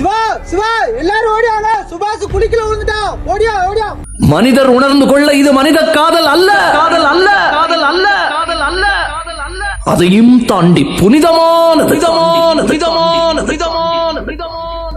சிவா எல்லாரும் ஓடியாங்க. சுபாஷ் குளிக்கல விழுந்துட்டான் ஓடியா ஓடியா. மனிதர் உணர்ந்து கொள்ள இது மனித காதல் அல்ல. காதல் அல்ல. காதல் அல்ல. காதல் அல்ல. அதையும் தாண்டி புனிதமான புனிதமான புனிதமான புனிதமான புனிதமான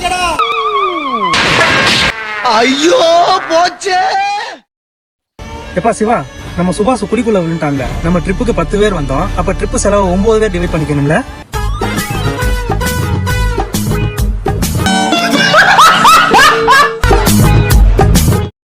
ஜூஸ் அடிக்கடா எப்பா சிவா நம்ம சுபாஷ் குடிக்குள்ள விழுந்துட்டாங்க. நம்ம ட்ரிப்புக்கு பத்து பேர் வந்தோம். அப்ப ட்ரிப்பு செலவு ஒன்பது பேர் டிவைட் பண்ணிக்கணும்ல?